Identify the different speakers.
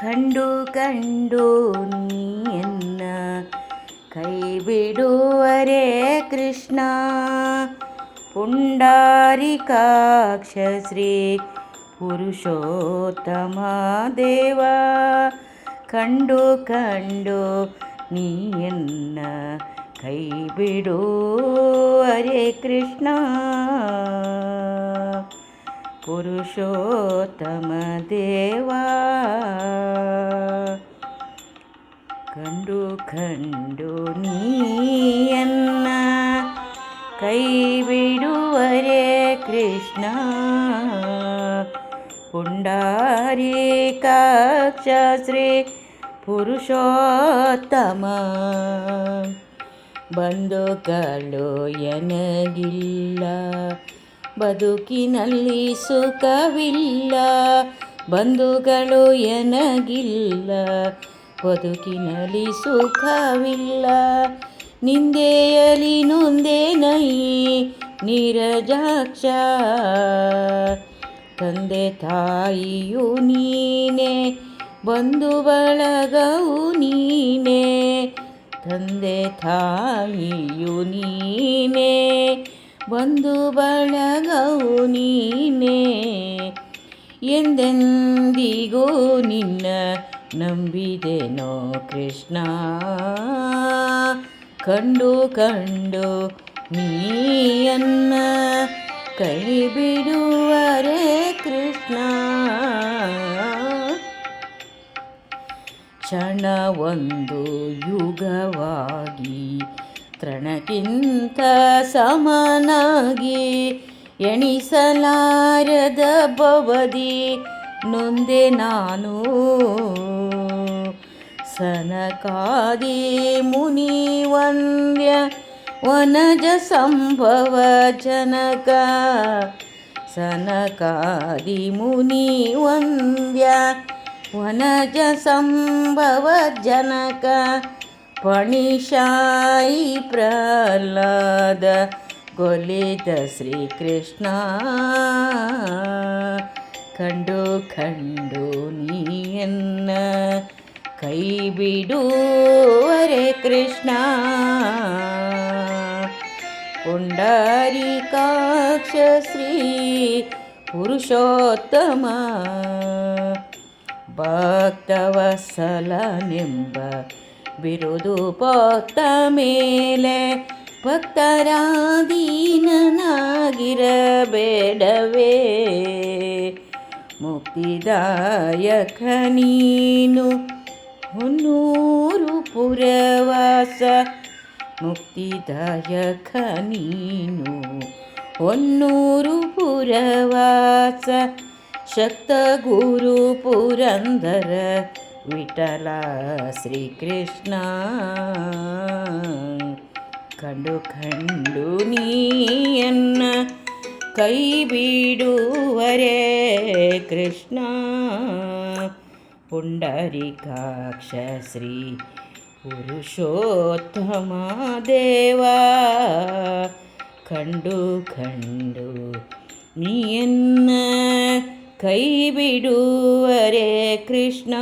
Speaker 1: ಕಂಡು ಕಂಡು ನೀಯನ್ನ ಕೈ ಬಿಡುವರೆ ಕೃಷ್ಣ. ಪುಂಡಾರಿಕಾಕ್ಷ ಶ್ರೀ ಪುರುಷೋತ್ತಮ ದೇವ. ಕಂಡು ಕಂಡು ನೀಯನ್ನ ಕೈ ಬಿಡುವರೆ ಕೃಷ್ಣ. ಪುರುಷೋತ್ತಮ ದೇವ. ಕಂಡು ನೀಯನ್ನ ಕೈ ಬಿಡುವರೆ ಕೃಷ್ಣ ಪುಂಡಾರಿ ಕಾಕ್ಷಶ್ರೀ ಪುರುಷೋತ್ತಮ ಬಂಧುಗಳು ಎನಗಿಲ್ಲ ಬದುಕಿನಲ್ಲಿ ಸುಖವಿಲ್ಲ ಬಂಧುಗಳು ಎನಗಿಲ್ಲ ಬದುಕಿನಲ್ಲಿ ಸುಖವಿಲ್ಲ. ನಿಂದೆಯಲಿ ನೊಂದೇನೈ ನೈ ನೀರಜಾಕ್ಷ. ತಂದೆ ತಾಯಿಯು ನೀನೆ, ಬಂಧು ಬಳಗವು ನೀನೆ. ತಂದೆ ತಾಯಿಯು ನೀನೆ, ಬಂಧು ಬಳಗವು ನೀನೆ. ಎಂದೆಂದಿಗೂ ನಿನ್ನ ನಂಬಿದೆನೋ ಕೃಷ್ಣ? ಕಂಡು ಕಂಡು ನೀಯನ್ನ ಕೈ ಬಿಡುವರೆ ಕೃಷ್ಣ? ಕ್ಷಣ ಒಂದು ಯುಗವಾಗಿ ತೃಣಕ್ಕಿಂತ ಸಮನಾಗಿ ಎಣಿಸಲಾರದ ಬವದಿ ನೊಂದೆ ನಾನು ಸನಕಾದಿ ಮುನಿ ವಂದ್ಯ ವನಜ ಸಂಭವ ಜನಕ. ಪಣಿಶಾಯಿ ಪ್ರಹ್ಲಾದ ಗೊಲಿತ ಶ್ರೀಕೃಷ್ಣ. ಕಂಡು ಕಂಡು ನೀಯನ್ನ ಕೈ ಬಿಡುವರೆ ಕೃಷ್ಣ. ಪುಂಡರಿಕಾಕ್ಷ ಶ್ರೀ ಪುರುಷೋತ್ತಮ. ಭಕ್ತವತ್ಸಲನೆಂಬ ಬಿರುದು ಪೊತ್ತ ಮೇಲೆ ಭಕ್ತರಾದೀನನಾಗಿರಬೇಡವೇ ಮುಕ್ತಿದಾಯಕ ನೀನು ಹೊನ್ನೂರು ಪುರವಾಸ ಮುಕ್ತಿದಾಯಕ ನೀನು. ಹೊನ್ನೂರು ಪುರವಾಸ ಶಕ್ತ ಗುರು ಪುರಂದರ ವಿಠಲ ಶ್ರೀಕೃಷ್ಣ. ಕಂಡು ಕಂಡು ನೀಯನ್ನ ಕೈ ಬಿಡುವರೆ ಕೃಷ್ಣ. ಪುಂಡರಿಕಾಕ್ಷ ಶ್ರೀ ಪುರುಷೋತ್ತಮ ದೇವ ಕಂಡು ಕಂಡು ನೀಯನ್ನ ಕೈ ಬಿಡುವರೆ ಕೃಷ್ಣ